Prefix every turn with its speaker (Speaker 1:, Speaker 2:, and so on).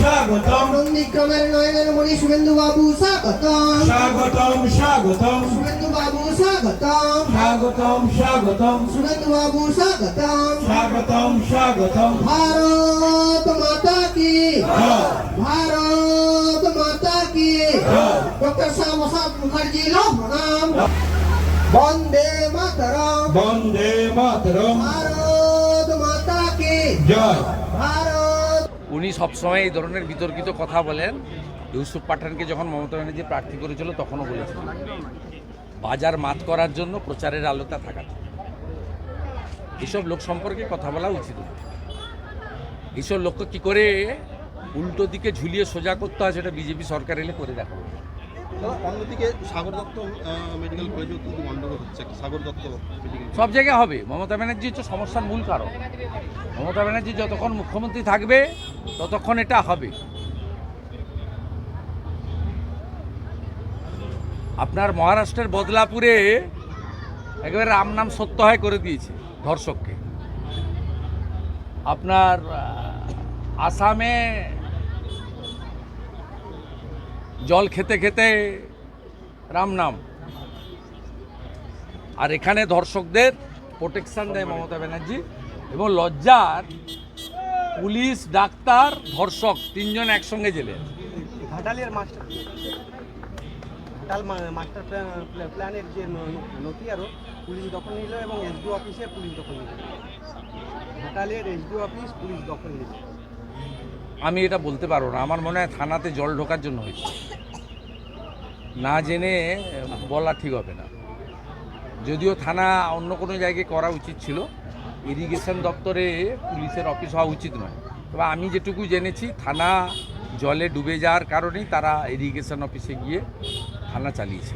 Speaker 1: স্বাগতম।
Speaker 2: নন্দীগ্রামের নয়নের মণি শুভেন্দু বাবু স্বাগতম।
Speaker 1: স্বাগতম স্বাগতম।
Speaker 2: শুভেন্দু বাবু স্বাগতম।
Speaker 1: স্বাগতম স্বাগতম।
Speaker 2: শুভেন্দু বাবু স্বাগতম।
Speaker 1: স্বাগতম স্বাগতম।
Speaker 2: ভারত মাতা কি?
Speaker 1: জয়
Speaker 2: ভারত মাতা কি?
Speaker 1: জয়।
Speaker 2: ডক্টর শ্যামাসাদ মুখার্জি প্রণাম বন্দে মাতরম।
Speaker 1: বন্দে মাতরম।
Speaker 2: ভারত মাতা কি?
Speaker 1: জয়।
Speaker 2: ভারত
Speaker 3: উনি সবসময় এই ধরনের বিতর্কিত কথা বলেন। ইউসুফ পাঠানকে যখন মমতা ব্যানার্জি প্রার্থী করেছিল তখনও বলেছিলেন। বাজার মাত করার জন্য প্রচারের আলোতা থাকা। এসব লোক সম্পর্কে কথা বলা উচিত। এইসব লোককে কি করে উল্টো দিকে ঝুলিয়ে সোজা করতে হয় সেটা বিজেপি সরকার এলে করে
Speaker 4: দাদা, অন্যদিকে সাগর দত্ত মেডিকেল কলেজেও কিন্তু গন্ডগোল হচ্ছে। সাগর দত্ত
Speaker 3: সব জায়গায় হবে। মমতা ব্যানার্জি হচ্ছে সমস্যার মূল কারণ মমতা ব্যানার্জি যতক্ষণ মুখ্যমন্ত্রী থাকবে ততক্ষণ এটা হবে। আপনার মহারাষ্ট্রের বদলাপুরে একেবারে রাম নাম সত্য হয় করে দিয়েছে ধর্ষককে। আপনার আসামে জল খেতে খেতে রাম নাম। আর এখানে ধর্ষকদের প্রোটেকশন দেয় মমতা ব্যানার্জি এবং লজ্জার পুলিশ ডাক্তার ধর্ষক তিনজন একসঙ্গে জেলে।
Speaker 5: ঘাটালের মাস্টার ঘাটাল মাস্টার প্ল্যান- প্ল্যানের যে ন- নথি আরও পুলিশ দখল নিল এবং এসডিও অফিসে পুলিশ দখল নিল। ঘাটালের এসডিও অফিস পুলিশ দখল নিল।
Speaker 3: আমি এটা বলতে পারব না। আমার মনে হয় থানাতে জল ঢোকার জন্য হয়েছে। না জেনে বলা ঠিক হবে না। যদিও থানা অন্য কোনো জায়গায় করা উচিত ছিল ইরিগেশন দপ্তরে পুলিশের অফিস হওয়া উচিত নয়। তবে আমি যেটুকু জেনেছি, থানা জলে ডুবে যাওয়ার কারণেই তারা ইরিগেশন অফিসে গিয়ে থানা চালিয়েছে।